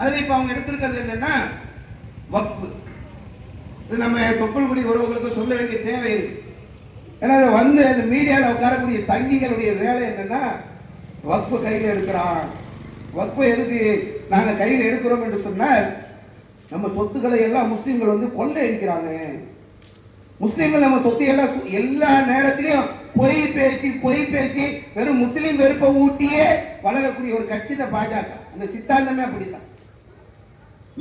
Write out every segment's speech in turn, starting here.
அதில் இப்போ அவங்க எடுத்திருக்கிறது என்னன்னா வக்ஃபு. இது நம்ம தொப்புள்குடி உறவுகளுக்கு சொல்ல வேண்டிய தேவை இருக்கு. ஏன்னா அதை வந்து அந்த மீடியாவில் உட்காரக்கூடிய சங்கிகளுடைய வேலை என்னன்னா வக்ஃபு கையில் எடுக்கிறான். வக்ஃபு எதுக்கு நாங்கள் கையில் எடுக்கிறோம் என்று சொன்னால் நம்ம சொத்துக்களை எல்லாம் முஸ்லீம்கள் வந்து கொள்ளை அடிக்கிறாங்க முஸ்லீம்கள் நம்ம சொத்து எல்லாம் சு- எல்லா நேரத்திலையும் பொய் பேசி பொய் பேசி வெறும் முஸ்லீம் வெறுப்பை ஊட்டியே வளரக்கூடிய ஒரு கட்சி தான் பாஜக. அந்த சித்தாந்தமே அப்படித்தான்.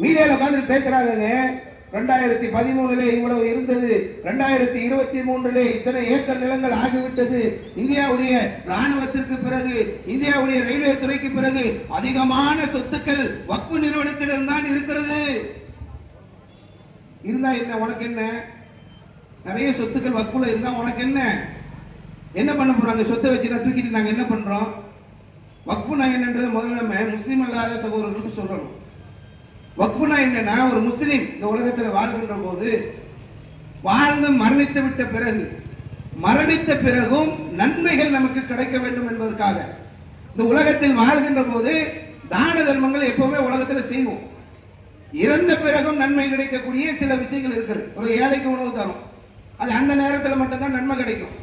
மீடியால உட்காந்து பேசுறாங்க ரெண்டாயிரத்தி பதிமூணுல இவ்வளவு இருந்தது. ரெண்டாயிரத்தி இருபத்தி மூணுல இத்தனை ஏக்கர் நிலங்கள் ஆகிவிட்டது. இந்தியாவுடைய ராணுவத்திற்கு பிறகு இந்தியாவுடைய ரயில்வே துறைக்கு பிறகு அதிகமான சொத்துக்கள் வக்பு நிறுவனத்திடம் தான் இருக்கிறது. இருந்தா என்ன உனக்கு என்ன? நிறைய சொத்துக்கள் வக்குல இருந்தா உனக்கு என்ன? என்ன பண்ண போறோம் அந்த சொத்தை வச்சு நான் தூக்கிட்டு நாங்க என்ன பண்றோம்? நான் என்னன்றது முதல்ல முஸ்லீம் அல்லாத சகோதரர்களுக்கு சொல்லணும். வக்ஃபுனா என்னன்னா ஒரு முஸ்லீம் இந்த உலகத்தில் வாழ்கின்ற போது வாழ்ந்து மரணித்து விட்ட பிறகு மரணித்த பிறகும் நன்மைகள் நமக்கு கிடைக்க வேண்டும் என்பதற்காக. இந்த உலகத்தில் வாழ்கின்ற போது தான தர்மங்கள் எப்பவுமே உலகத்தில் செய்வோம். இறந்த பிறகும் நன்மை கிடைக்கக்கூடிய சில விஷயங்கள் இருக்குது. ஒரு ஏழைக்கு உணவு தரும். அது அந்த நேரத்தில் மட்டும்தான் நன்மை கிடைக்கும்.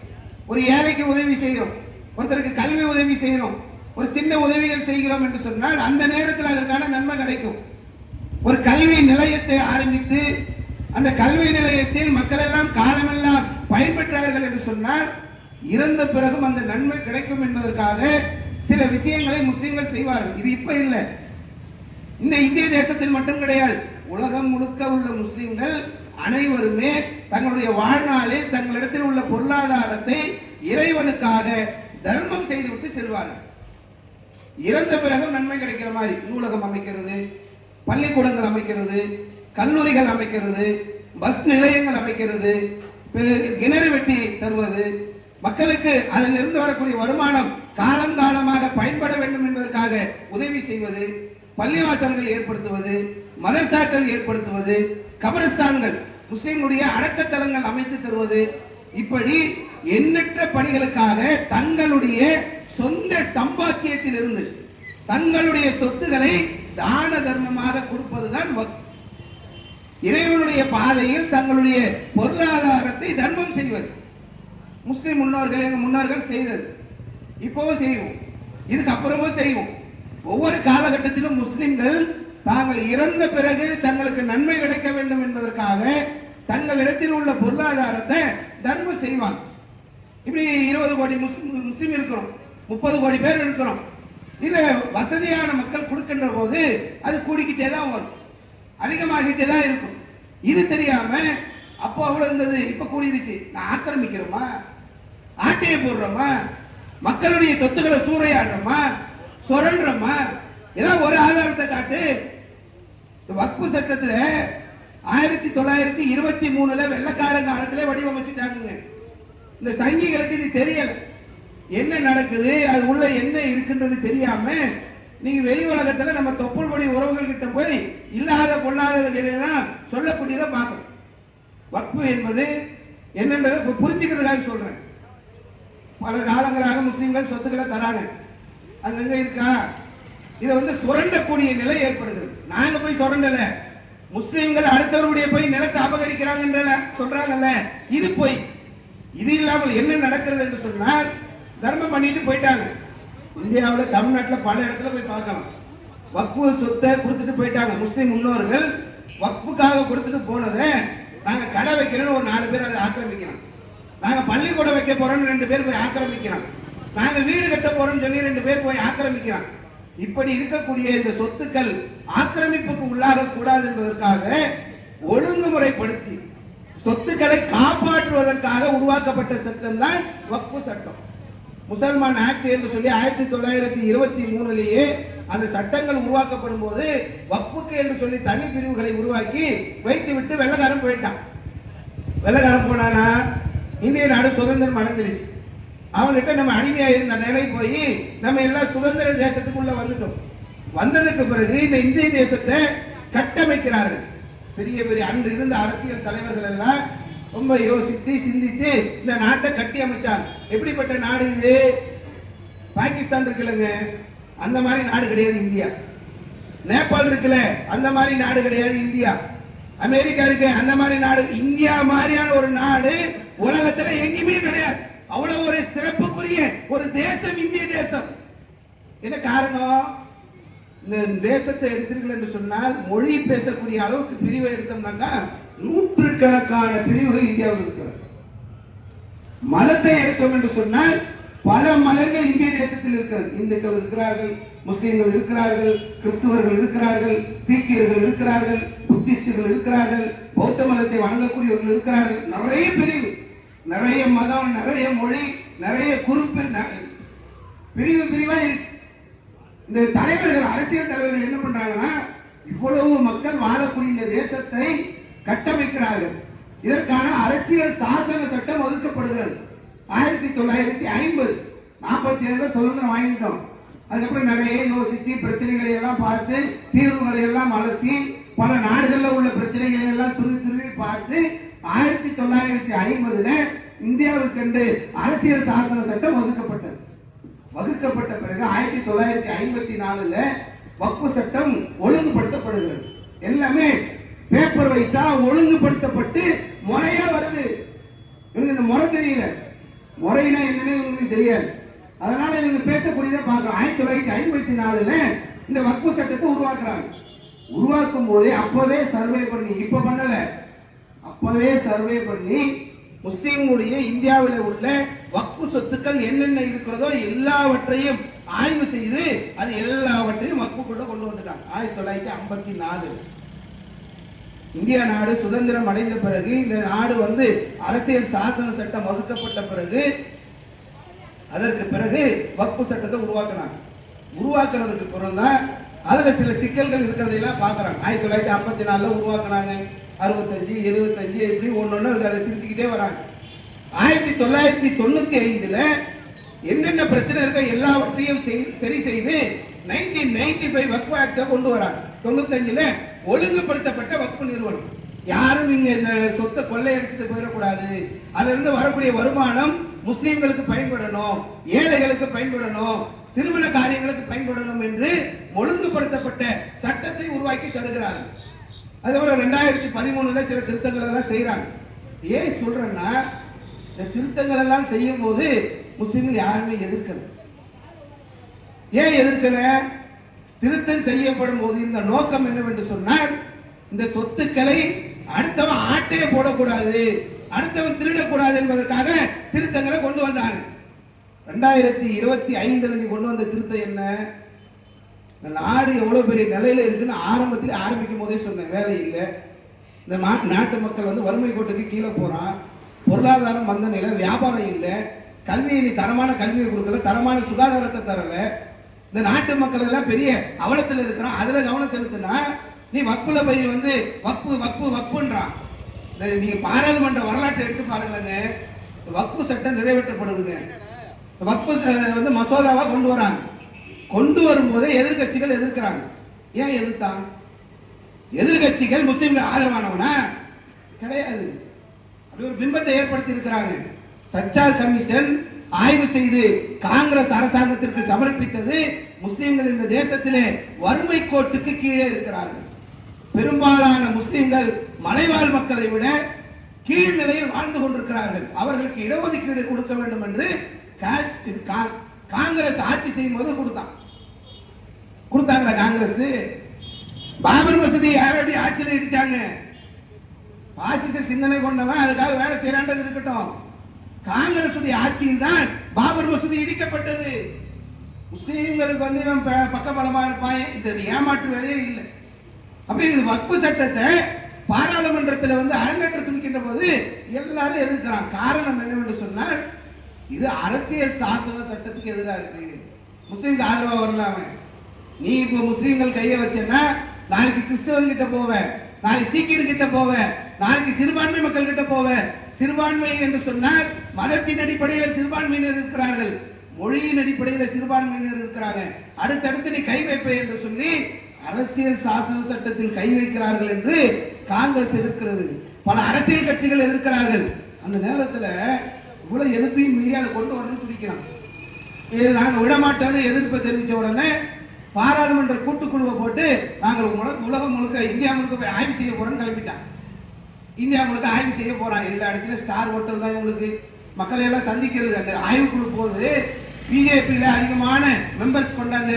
ஒரு ஏழைக்கு உதவி செய்கிறோம் ஒருத்தருக்கு கல்வி உதவி செய்கிறோம் ஒரு சின்ன உதவிகள் செய்கிறோம் என்று சொன்னால் அந்த நேரத்தில் அதற்கான நன்மை கிடைக்கும். ஒரு கல்வி நிலையத்தை ஆரம்பித்து அந்த கல்வி நிலையத்தில் மக்கள் எல்லாம் காலமெல்லாம் பயன்பெற்றார்கள் என்று சொன்னால் இறந்த பிறகும் அந்த நன்மை கிடைக்கும் என்பதற்காக சில விஷயங்களை முஸ்லிம்கள் செய்வார்கள். இது இப்ப இல்லை. இந்த இந்திய தேசத்தில் மட்டும் கிடையாது. உலகம் முழுக்க உள்ள முஸ்லிம்கள் அனைவருமே தங்களுடைய வாழ்நாளில் தங்களிடத்தில் உள்ள பொருளாதாரத்தை இறைவனுக்காக தர்மம் செய்துவிட்டு செல்வார்கள். இறந்த பிறகு நன்மை கிடைக்கிற மாதிரி நூலகம் அமைக்கிறது பள்ளிக்கூடங்கள் அமைக்கிறது கல்லூரிகள் அமைக்கிறது பஸ் நிலையங்கள் அமைக்கிறது கிணறு வெட்டி தருவது மக்களுக்கு அதிலிருந்து வரக்கூடிய வருமானம் காலம் காலமாக பயன்பட வேண்டும் என்பதற்காக உதவி செய்வது பள்ளிவாசல்கள் ஏற்படுத்துவது மதர்சாக்கள் ஏற்படுத்துவது கபரஸ்தான்கள் முஸ்லிம்களுடைய அடக்கத்தலங்கள் அமைத்து தருவது இப்படி எண்ணற்ற பணிகளுக்காக தங்களுடைய சொந்த சம்பாத்தியத்தில் இருந்து தங்களுடைய சொத்துக்களை தான தர்மமாக கொடுப்பதுதான் வக்ஃப். இறைவனுடைய பாதையில் தங்களுடைய பொருளாதாரத்தை தர்மம் செய்வது. முஸ்லிம் முன்னோர்கள் எங்கள் முன்னோர்கள் செய்தது. இப்போவும் செய்வோம். இதுக்கு அப்புறமும் செய்வோம். ஒவ்வொரு காலகட்டத்திலும் முஸ்லிம்கள் தாங்கள் இறந்த பிறகு தங்களுக்கு நன்மை கிடைக்க வேண்டும் என்பதற்காக தங்களிடத்தில் உள்ள பொருளாதாரத்தை தர்மம் செய்வாங்க. இப்படி இருபது கோடி முஸ்லிம் முஸ்லிம் இருக்கிறோம். முப்பது கோடி பேர் இருக்கிறோம். இது வசதியான மக்கள் கொடுக்கின்ற போது அது கூடிக்கிட்டே தான் வரும். அதிகமாகிட்டே தான் இருக்கும். இது தெரியாம அப்போ அவ்வளோ இருந்தது இப்போ கூடிருச்சு. நான் ஆக்கிரமிக்கிறோமா? ஆட்டையை போடுறோமா? மக்களுடைய சொத்துக்களை சூறையாடுறோமா? சுரண்டுறோமா? ஏதாவது ஒரு ஆதாரத்தை காட்டு. இந்த வக்பு சட்டத்தில் ஆயிரத்தி தொள்ளாயிரத்தி இருபத்தி மூணுல வெள்ளக்காரன் காலத்துல வடிவமைச்சிட்டாங்க இந்த சங்கிகளுக்கு இது தெரியலை. என்ன நடக்குது? அது உள்ள என்ன இருக்குன்றது தெரியாம நீங்க வெளி உலகத்துல நம்ம தொப்புள் கொடி உறவுகள் கிட்ட போய் இல்லாத பொல்லாததுலாம் சொல்லக்கூடியதை பார்க்கணும். வக்பு என்பது என்னன்றதை புரிஞ்சுக்கிறதுக்காக சொல்றேன். பல காலங்களாக முஸ்லீம்கள் சொத்துக்களை தராங்க. அங்கங்க இருக்கா? இதை வந்து சுரண்டக்கூடிய நிலை ஏற்படுகிறது. நாங்க போய் சுரண்டல. முஸ்லீம்கள் அடுத்தவருடைய போய் நிலத்தை அபகரிக்கிறாங்கன்ற சொல்றாங்கல்ல. இது போய். இது இல்லாமல் என்ன நடக்கிறது என்று சொன்னால் தர்மம் பண்ணிட்டு போயிட்டாங்க. இந்தியாவில் தமிழ்நாட்டில் பல இடத்துல போய் பார்க்கலாம். வக்ஃபு சொத்தை கொடுத்துட்டு போயிட்டாங்க. முஸ்லீம் முன்னோர்கள் வக்ஃபுக்காக கொடுத்துட்டு போனதை நாங்கள் கடை வைக்கிறோன்னு ஒரு நாலு பேர் அதை ஆக்கிரமிக்கிறோம் நாங்கள் பள்ளிக்கூடம் வைக்க போகிறோன்னு ரெண்டு பேர் போய் ஆக்கிரமிக்கிறோம் நாங்கள் வீடு கட்ட போகிறோம்னு சொல்லி ரெண்டு பேர் போய் ஆக்கிரமிக்கிறோம் இப்படி இருக்கக்கூடிய இந்த சொத்துக்கள் ஆக்கிரமிப்புக்கு உள்ளாக கூடாது என்பதற்காக ஒழுங்குமுறைப்படுத்தி சொத்துக்களை காப்பாற்றுவதற்காக உருவாக்கப்பட்ட சட்டம் தான் வக்ஃபு சட்டம். முசல்மான் ஆக்ட் என்று சொல்லி ஆயிரத்தி தொள்ளாயிரத்தி இருபத்தி மூணுலேயே அந்த சட்டங்கள் உருவாக்கப்படும் போது வக்ஃபுக்கு என்று சொல்லி தனி பிரிவுகளை உருவாக்கி வைத்து விட்டு வெள்ளக்காரன் போயிட்டான். வெள்ளக்காரன் போனானா இந்திய நாடு சுதந்திரம் அடைஞ்சிருச்சு. அவன்கிட்ட நம்ம அடிமையாக இருந்த நிலை போய் நம்ம எல்லாம் சுதந்திர தேசத்துக்குள்ள வந்துட்டோம். வந்ததுக்கு பிறகு இந்த இந்திய தேசத்தை கட்டமைக்கிறார்கள். பெரிய பெரிய அன்று இருந்த அரசியல் தலைவர்கள் எல்லாம் ரொம்ப யோசித்து சிந்தித்து இந்த நாட்டை கட்டி அமைச்சாங்க எப்படிப்பட்ட நாடு இது? பாகிஸ்தான் இருக்குல்லங்க. அந்த மாதிரி நாடு கிடையாது இந்தியா. நேபாள் இருக்குல்ல அந்த மாதிரி நாடு கிடையாது இந்தியா. அமெரிக்கா இருக்கு அந்த மாதிரி நாடு. இந்தியா மாதிரியான ஒரு நாடு உலகத்துல எங்கேயுமே கிடையாது. அவ்வளவு ஒரு சிறப்புக்குரிய ஒரு தேசம் இந்திய தேசம். என்ன காரணம்? இந்த தேசத்தை எடுத்தீர்கள் என்று சொன்னால் மொழி பேசக்கூடிய அளவுக்கு பிரிவை எடுத்தோம்னாக்கா நூற்றுக்கணக்கான பிரிவுகள் இந்தியாவில் இருக்கிறது. மதத்தை எடுத்தோம் என்று சொன்னால் பல மதங்கள் இந்திய தேசத்தில் இருக்கிறது. இந்துக்கள் இருக்கிறார்கள் முஸ்லிம்கள் இருக்கிறார்கள் கிறிஸ்துவர்கள் இருக்கிறார்கள் சீக்கியர்கள் இருக்கிறார்கள் புத்திஸ்டுகள் இருக்கிறார்கள் பௌத்த மதத்தை வணங்கக்கூடியவர்கள் இருக்கிறார்கள். நிறைய பிரிவு நிறைய மதம் நிறைய மொழி நிறைய குறிப்பு பிரிவு பிரிவா இந்த தலைவர்கள் அரசியல் தலைவர்கள் என்ன பண்றாங்கன்னா இவ்வளவு மக்கள் வாழக்கூடிய இந்த தேசத்தை கட்டமைக்கிறார்கள். இதற்கான அரசியல் சாசன சட்டம் ஒதுக்கப்படுகிறது. ஆயிரத்தி தொள்ளாயிரத்தி ஐம்பது நாற்பத்தி ஏழுல சுதந்திரம் வாங்கிட்டோம். அதுக்கப்புறம் நிறைய யோசிச்சு பிரச்சனைகளை எல்லாம் பார்த்து தீர்வுகளை எல்லாம் அலசி பல நாடுகளில் உள்ள பிரச்சனைகளை எல்லாம் துருவி துருவி பார்த்து ஆயிரத்தி தொள்ளாயிரத்தி ஐம்பதுல இந்தியாவுக்கென்று அரசியல் சாசன சட்டம் ஒதுக்கப்பட்டது. வகுக்கப்பட்ட பிறகு ஆயிரத்தி தொள்ளாயிரத்தி ஐம்பத்தி நாலுல வக்பு சட்டம் ஒழுங்குபடுத்தப்படுகிறது. எல்லாமே பேப்பர் ஒழுங்குபடுத்தப்பட்டு முறையா வருது. எனக்கு இந்த முறை தெரியல. முறைனா என்னன்னு இவங்களுக்கு தெரியாது. அதனால இவங்க பேசக்கூடியதை பார்க்குறோம். ஆயிரத்தி தொள்ளாயிரத்தி ஐம்பத்தி நாலுல இந்த வக்பு சட்டத்தை உருவாக்குறாங்க. உருவாக்கும் போதே அப்பவே சர்வே பண்ணி இப்ப பண்ணல. அப்பவே சர்வே பண்ணி முஸ்லீம்களுடைய இந்தியாவில் உள்ள வக்பு சொத்துக்கள் என்னென்ன இருக்கிறதோ எல்லாவற்றையும் ஆய்வு செய்து அது எல்லாவற்றையும் வக்புக்குள்ள கொண்டு வந்துட்டாங்க. ஆயிரத்தி தொள்ளாயிரத்தி ஐம்பத்தி நாலு இந்தியா நாடு சுதந்திரம் அடைந்த பிறகு இந்த நாடு வந்து அரசியல் சாசன சட்டம் வகுக்கப்பட்ட பிறகு அதற்கு பிறகு வக்ஃபு சட்டத்தை உருவாக்கினாங்க. உருவாக்குனதுக்கு பிறகு தான் அதில் சில சிக்கல்கள் இருக்கிறதையெல்லாம் பார்க்குறாங்க. ஆயிரத்தி தொள்ளாயிரத்தி ஐம்பத்தி நாலில் உருவாக்குனாங்க. அறுபத்தஞ்சு எழுபத்தஞ்சு இப்படி ஒன்று அதை திருத்திக்கிட்டே வராங்க. ஆயிரத்தி தொள்ளாயிரத்தி தொண்ணூற்றி ஐந்தில் என்னென்ன பிரச்சனை இருக்கோ எல்லாவற்றையும் சரி செய்து நைன்டீன் நைன்டி ஃபைவ் வக்ஃபு ஆக்டை கொண்டு வராங்க. தொண்ணூத்தஞ்சில் ஒழுங்குபடுத்தப்பட்ட வக்பு நிறுவனம். யாரும் நீங்க இந்த சொத்தை கொள்ளையடிச்சுட்டு போயிடக்கூடாது. அதுல இருந்து வரக்கூடிய வருமானம் முஸ்லீம்களுக்கு பயன்படணும் ஏழைகளுக்கு பயன்படணும் திருமண காரியங்களுக்கு பயன்படணும் என்று ஒழுங்குபடுத்தப்பட்ட சட்டத்தை உருவாக்கி தருகிறார்கள். அதுக்கப்புறம் ரெண்டாயிரத்தி பதிமூணுல சில திருத்தங்கள் எல்லாம் செய்யறாங்க ஏன் சொல்றேன்னா இந்த திருத்தங்கள் எல்லாம் செய்யும் போது முஸ்லீம்கள் யாருமே எதிர்க்கல. ஏன் எதிர்க்கல? திருத்தம் செய்யப்படும் போது இந்த நோக்கம் என்னவென்று சொன்னால் இந்த சொத்துக்களை அடுத்தவன் ஆட்டையே போடக்கூடாது அடுத்தவன் திருடக்கூடாது என்பதற்காக திருத்தங்களை கொண்டு வந்தாங்க ரெண்டாயிரத்தி இருபத்தி ஐந்துல நீ கொண்டு வந்த திருத்தம் என்ன? இந்த நாடு எவ்வளவு பெரிய நிலையில இருக்குன்னு ஆரம்பத்தில் ஆரம்பிக்கும் போதே சொன்னேன் வேலை இல்லை. இந்த மா- நாட்டு மக்கள் வந்து வறுமை கோட்டுக்கு கீழே போறான். பொருளாதாரம் வந்த நிலை வியாபாரம் இல்லை. கல்வியை நீ தரமான கல்வியை கொடுக்கல தரமான சுகாதாரத்தை தரவை இந்த நாட்டு மக்கள் எல்லாம் பெரிய அவலத்தில் இருக்கிறான் அதுல கவனம் செலுத்தினா நீ வக்குல பயிர் வந்து வக்பு வக்பு வக்புன்றான். இந்த நீங்க பாராளுமன்ற வரலாற்றை எடுத்து பாருங்களேங்க. இந்த வக்பு சட்டம் நிறைவேற்றப்படுதுங்க. வக்பு ச- வந்து மசோதாவா கொண்டு வராங்க. கொண்டு வரும்போதே எதிர்க்கட்சிகள் எதிர்க்கிறாங்க. ஏன் எதிர்த்தான்? எதிர்க்கட்சிகள் முஸ்லீம்கள் ஆதரவானவனா? கிடையாது அப்படி ஒரு பிம்பத்தை ஏற்படுத்தி இருக்கிறாங்க. சச்சார் கமிஷன் ஆய்வு செய்து காங்கிரஸ் அரசாங்கத்திற்கு சமர்ப்பித்தது முஸ்லிம்கள் இந்த தேசத்திலே வறுமை கோட்டுக்கு கீழே இருக்கிறார்கள். பெரும்பாலான முஸ்லிம்கள் மலைவாழ் மக்களை விட கீழ்நிலையில் வாழ்ந்து கொண்டிருக்கிறார்கள். அவர்களுக்கு இடஒதுக்கீடு கொடுக்க வேண்டும் என்று இது கா- காங்கிரஸ் ஆட்சி செய்யும் போது கொடுத்தான். கொடுத்தாங்களா காங்கிரஸ்? பாபர் மசூதி யாரோட ஆட்சியில் இடிச்சாங்க? பாசிச சிந்தனை கொண்டவன் அதுக்காக வேலை செய்யறான்றது இருக்கட்டும். காங்கிரஸ் ஆட்சியில் தான் பாபர் மசூதி இடிக்கப்பட்டது. முஸ்லீம்களுக்கு வந்து இவன் ப- பக்கபலமா இருப்பான். இந்த ஏமாற்று வேலையே இல்லை. அப்ப இது வக்பு சட்டத்தை பாராளுமன்றத்தில் வந்து அரங்கேற்ற துணிக்கின்ற போது எல்லாரும் எதிர்க்கிறான் காரணம் என்னவென்று சொன்னால் இது அரசியல் சாசன சட்டத்துக்கு எதிராக இருக்கு. முஸ்லீம்க்கு ஆதரவாக வரலாம் அவன். நீ இப்போ முஸ்லீம்கள் கையை வச்சேன்னா நாளைக்கு கிறிஸ்தவன் கிட்ட போவ. நாளைக்கு சீக்கியர் கிட்ட போவ. நாளைக்கு சிறுபான்மை மக்கள் கிட்ட போவேன் சிறுபான்மை என்று சொன்னால் மதத்தின் அடிப்படையில் சிறுபான்மையினர் இருக்கிறார்கள். மொழியின் அடிப்படையில் சிறுபான்மையினர் இருக்கிறாங்க. அடுத்தடுத்து நீ கை வைப்ப என்று சொல்லி அரசியல் சாசன சட்டத்தில் கை வைக்கிறார்கள் என்று காங்கிரஸ் எதிர்க்கிறது. பல அரசியல் கட்சிகள் எதிர்க்கிறார்கள். அந்த நேரத்தில் இவ்வளவு எதிர்ப்பையும் மீறி அதை கொண்டு வரணும்னு துடிக்கிறான். இது நாங்கள் விட மாட்டோம்னு எதிர்ப்பை தெரிவித்த உடனே பாராளுமன்ற கூட்டுக்குழுவை போட்டு நாங்கள் உலக- உலகம் முழுக்க இந்தியா முழுக்க போய் ஆய்வு செய்ய போறோம்னு கிளம்பிட்டான். இந்தியா முழுக்க ஆய்வு செய்ய போகிறாங்க எல்லா இடத்துலையும் ஸ்டார் ஹோட்டல் தான் இவங்களுக்கு. மக்களை எல்லாம் சந்திக்கிறது. அந்த ஆய்வுக்குழு போது பிஜேபியில் அதிகமான மெம்பர்ஸ் கொண்ட அந்த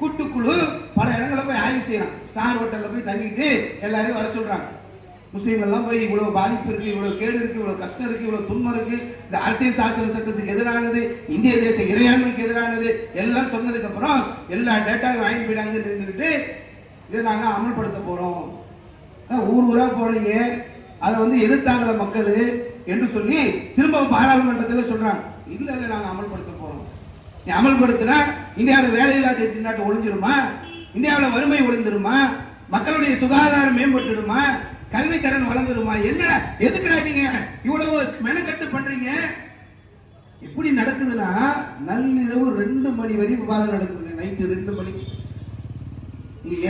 கூட்டுக்குழு பல இடங்களில் போய் ஆய்வு செய்கிறான் ஸ்டார் ஹோட்டலில் போய் தங்கிட்டு எல்லாரையும் வர சொல்கிறாங்க முஸ்லீம்கள்லாம் போய் இவ்வளோ பாதிப்பு இருக்குது இவ்வளோ கேடு இருக்குது இவ்வளோ கஷ்டம் இருக்குது இவ்வளோ துன்பம் இருக்குது இந்த அரசியல் சாசன சட்டத்துக்கு எதிரானது இந்திய தேச இறையாண்மைக்கு எதிரானது எல்லாம் சொன்னதுக்கப்புறம் எல்லா டேட்டாவையும் வாங்கி போயிடாங்கன்னு நின்றுக்கிட்டு இதை நாங்கள் அமல்படுத்த போகிறோம் ஊர் ஊராக போனீங்க. அதை வந்து எதிர்த்தாங்கள மக்கள் என்று சொல்லி திரும்ப பாராளுமன்றத்தில் சொல்றாங்க. இல்லை இல்லை நாங்கள் அமல்படுத்த போறோம். நீ அமல்படுத்தினா இந்தியாவில் வேலையில்லா திண்டாட்டம் ஒழிஞ்சிருமா? இந்தியாவில் வறுமை ஒழிந்துருமா மக்களுடைய சுகாதாரம் மேம்பட்டுடுமா? கல்வி தரன் வளர்ந்துருமா? என்னடா எதுக்குடா நீங்க இவ்வளவு மெனக்கட்டு பண்றீங்க? எப்படி நடக்குதுன்னா நள்ளிரவு ரெண்டு மணி வரை விவாதம் நடக்குதுங்க நைட்டு ரெண்டு மணிக்கு.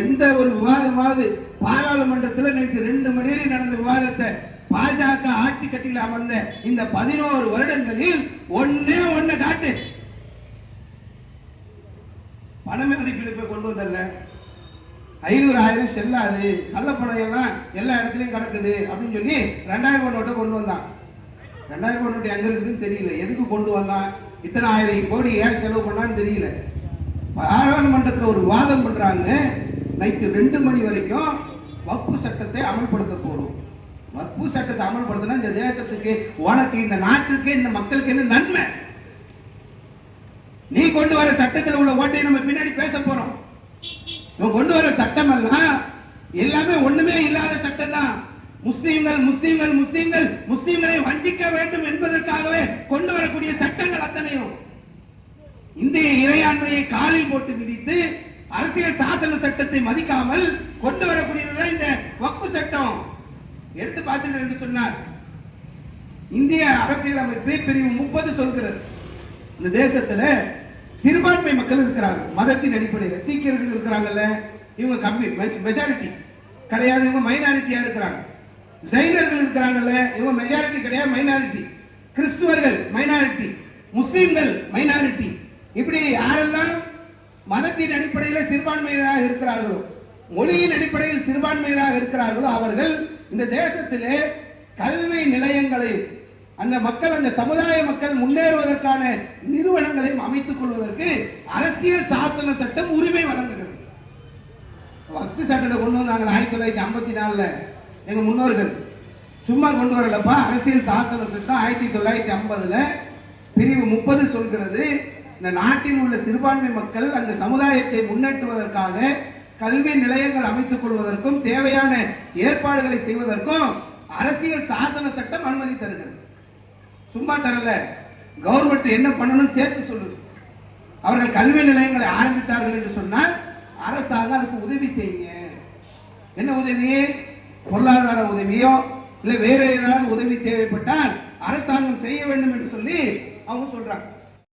எந்த ஒரு விவாதமாவது பாராளுமன்றத்தில் நேற்று ரெண்டு மணி நேரம் நடந்த விவாதத்தை பாஜக ஆட்சி கட்டியில் அமர்ந்த இந்த பதினோரு வருடங்களில் ஒன்னே ஒன்னு காட்டு. பணமே மதிப்பிழப்பை கொண்டு வந்தல ஐநூறு ஆயிரம் செல்லாது. கள்ளப்பணம் எல்லாம் எல்லா இடத்துலையும் கிடக்குது அப்படின்னு சொல்லி ரெண்டாயிரம் ரூபாய் நோட்டை கொண்டு வந்தான். ரெண்டாயிரம் ரூபாய் நோட்டு எங்க இருக்குதுன்னு தெரியல. எதுக்கு கொண்டு வந்தான்? இத்தனை ஆயிரம் கோடி ஏன் செலவு பண்ணான்னு தெரியல. பாராளுமன்றத்தில் ஒரு விவாதம் பண்றாங்க. நைட்டு ரெண்டு மணி வரைக்கும் வக்பு சட்டத்தை அமல்படுத்த போகிறோம் வக்பு சட்டத்தை அமல்படுத்தினா இந்த தேசத்துக்கு உனக்கு இந்த நாட்டுக்கு இந்த மக்களுக்கு என்ன நன்மை? நீ கொண்டு வர சட்டத்தில் உள்ள ஓட்டையை நம்ம பின்னாடி பேச போறோம். இவன் கொண்டு வர சட்டம் எல்லாம் எல்லாமே ஒண்ணுமே இல்லாத சட்டம் தான். முஸ்லீம்கள் முஸ்லீம்கள் முஸ்லீம்கள் முஸ்லீம்களை வஞ்சிக்க வேண்டும் என்பதற்காகவே கொண்டு வரக்கூடிய சட்டங்கள் அத்தனையும். இந்திய இறையாண்மையை காலில் போட்டு மிதித்து அரசியல் சாசன சட்டத்தை மதிக்காமல் கொண்டு வரக்கூடியதுதான் இந்த வக்பு சட்டம். எடுத்து பார்த்துட்டு என்று சொன்னார். இந்திய அரசியலமைப்பு பிரிவு முப்பது சொல்கிறது. இந்த தேசத்துல சிறுபான்மை மக்கள் இருக்கிறார்கள். மதத்தின் அடிப்படையில். சீக்கியர்கள் இருக்கிறாங்கல்ல. இவங்க கம்மி மெஜாரிட்டி கிடையாது இவங்க மைனாரிட்டியா இருக்கிறாங்க. ஜைனர்கள் இருக்கிறாங்கல்ல. இவங்க மெஜாரிட்டி கிடையாது மைனாரிட்டி கிறிஸ்துவர்கள் மைனாரிட்டி முஸ்லீம்கள் மைனாரிட்டி இப்படி யாரெல்லாம் மதத்தின் அடிப்படையில் சிறுபான்மையினராக இருக்கிறார்களோ மொழியின் அடிப்படையில் சிறுபான்மையினராக இருக்கிறார்களோ அவர்கள் இந்த தேசத்திலே கல்வி நிலையங்களையும் அந்த மக்கள் அந்த சமுதாய மக்கள் முன்னேறுவதற்கான நிறுவனங்களையும் அமைத்துக் கொள்வதற்கு அரசியல் சாசன சட்டம் உரிமை வழங்குகிறது. பக்தி சட்டத்தை கொண்டு வந்தாங்க ஆயிரத்தி தொள்ளாயிரத்தி ஐம்பத்தி நாலுல. எங்க முன்னோர்கள் சும்மா கொண்டு வரலப்பா அரசியல் சாசன சட்டம் ஆயிரத்தி தொள்ளாயிரத்தி ஐம்பதுல பிரிவு முப்பது சொல்கிறது. இந்த நாட்டில் உள்ள சிறுபான்மை மக்கள் அந்த சமுதாயத்தை முன்னேற்றுவதற்காக கல்வி நிலையங்கள் அமைத்துக் கொள்வதற்கும் தேவையான ஏற்பாடுகளை செய்வதற்கும் அரசியல் சாசன சட்டம் அனுமதி தருகிறது. சும்மா தரல. கவர்மெண்ட் என்ன பண்ணணும்னு சேர்த்து சொல்லுது அவர்கள் கல்வி நிலையங்களை ஆரம்பித்தார்கள் என்று சொன்னால் அரசாங்கம் அதுக்கு உதவி செய்யுங்க. என்ன உதவி? பொருளாதார உதவியோ இல்லை வேற ஏதாவது உதவி தேவைப்பட்டால் அரசாங்கம் செய்ய வேண்டும் என்று சொல்லி அவங்க சொல்றாங்க.